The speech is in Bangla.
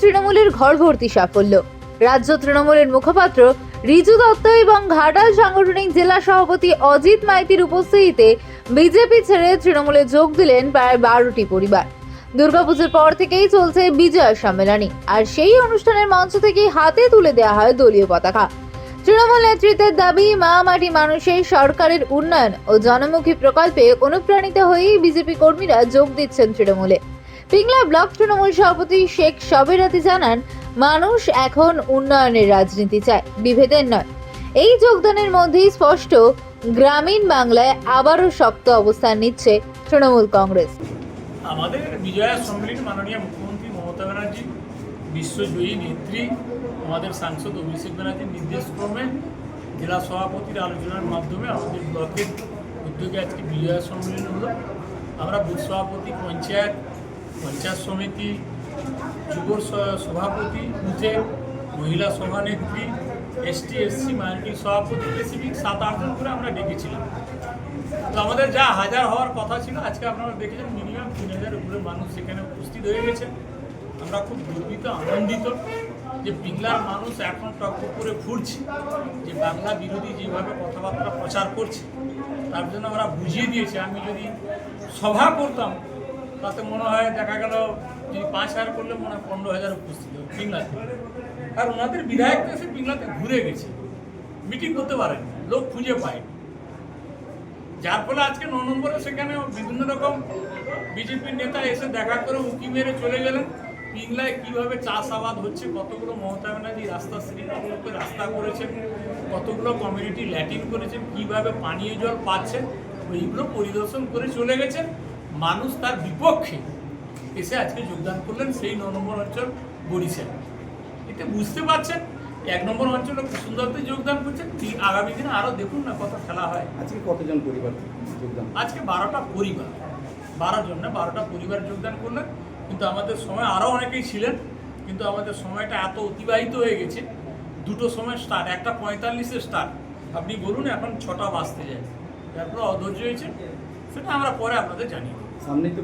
তৃণমূলের ঘর ভর্তি সাফল্য। রাজ্য তৃণমূলের মুখপাত্র রিজু দত্ত এবং ঘাটাল সাংগঠনিক জেলা সভাপতি অজিত মাইতির উপস্থিতিতে বিজেপি ছেড়ে তৃণমূলে যোগ দিলেন প্রায় বারোটি পরিবার। দুর্গাপুজোর পর থেকেই চলছে বিজয় সম্মেলনী, আর সেই অনুষ্ঠানের মঞ্চ থেকেই হাতে তুলে দেওয়া হয় দলীয় পতাকা। তৃণমূল নেতৃত্বের দাবি মা মাটি মানুষের সরকারের উন্নয়ন ও জনমুখী প্রকল্পে অনুপ্রাণিত হয়েই বিজেপি কর্মীরা যোগ দিচ্ছেন তৃণমূলে। পিংলা ব্লক তৃণমূল সভাপতি শেখ সবেরাতি জানান, মানুষ এখন উন্নয়নের রাজনীতি চায়, বিভেদের নয়। এই যোগদানের মধ্যেই স্পষ্ট, গ্রামীণ বাংলায় আবারও শক্ত অবস্থান নিচ্ছে তৃণমূল কংগ্রেস। আমাদের বিজয়া সম্মেলন মাননীয় মুখ্যমন্ত্রী মমতা ব্যানার্জি, বিশ্বজয়ী নেত্রী, আমাদের সাংসদ অভিষেক ব্যানার্জির নির্দেশক্রমে জেলা সভাপতির আলোচনার মাধ্যমে আমাদের ব্লকের উদ্যোগে আজকে বিজয়া সম্মেলন হলো। আমরা বুথ সভাপতি, পঞ্চায়েত পঞ্চায়েত সমিতি, যুব সভাপতি, বুথে মহিলা সভানেত্রী, এসটি, এসসি, মাইনরিটি সভাপতি, স্পেসিফিক সাত আটজন করে আমরা ডেকেছিলাম। তো আমাদের যা হাজার হওয়ার কথা ছিল, আজকে আপনারা দেখেছেন মিনিমাম তিন হাজার উপরে মানুষ সেখানে উপস্থিত হয়ে গেছে। আমরা খুব গর্বিত, আনন্দিত যে পিংলার মানুষ এখন টক করে ফুটছে, যে বাংলা বিরোধী যেভাবে কথাবার্তা প্রচার করছে, তার জন্য আমরা বুঝিয়ে দিয়েছি। আমি যদি সভা করতাম তাতে মনে হয় দেখা গেল যদি পাঁচ হাজার করলে মনে হয় পনেরো হাজার উপস্থিত পিংলাতে আর ওনাদের বিধায়ক এসে পিংলাতে ঘুরে গেছে। মিটিং করতে পারেন, লোক খুঁজে পায় যার ফলে আজকে ন নম্বরে সেখানে বিভিন্ন রকম বিজেপির নেতা এসে দেখা করে উঁকি মেরে চলে গেলেন। পিংলায় কীভাবে চাষাবাদ হচ্ছে, কতগুলো মমতা ব্যানার্জি রাস্তা শ্রীনগরকে রাস্তা করেছেন, কতগুলো কমিউনিটি ল্যাটিন করেছেন, কীভাবে পানীয় জল পাচ্ছেন, ওইগুলো পরিদর্শন করে চলে গেছেন। মানুষ তার বিপক্ষে এসে আজকে যোগদান করলেন সেই ন নম্বর অঞ্চল বরিশাল। এতে বুঝতে পারছেন এক নম্বর অঞ্চলে খুব সুন্দরতে যোগদান করছেন তিন- আগামী দিনে আরও দেখুন না কত খেলা হয়। আজকে কতজন পরিবার যোগদান? আজকে বারোটা পরিবার বারো জন না বারোটা পরিবার যোগদান করলেন। কিন্তু আমাদের সময় আরও অনেকেই ছিলেন কিন্তু আমাদের সময়টা এত অতিবাহিত হয়ে গেছে। দুটো সময় স্টার্ট একটা পঁয়তাল্লিশে স্টার্ট আপনি বলুন এখন ছটা বাজতে যায়। তারপরে অধৈর্য হয়েছে সেটা আমরা পরে আপনাদের জানিয়ে। সামনেই তো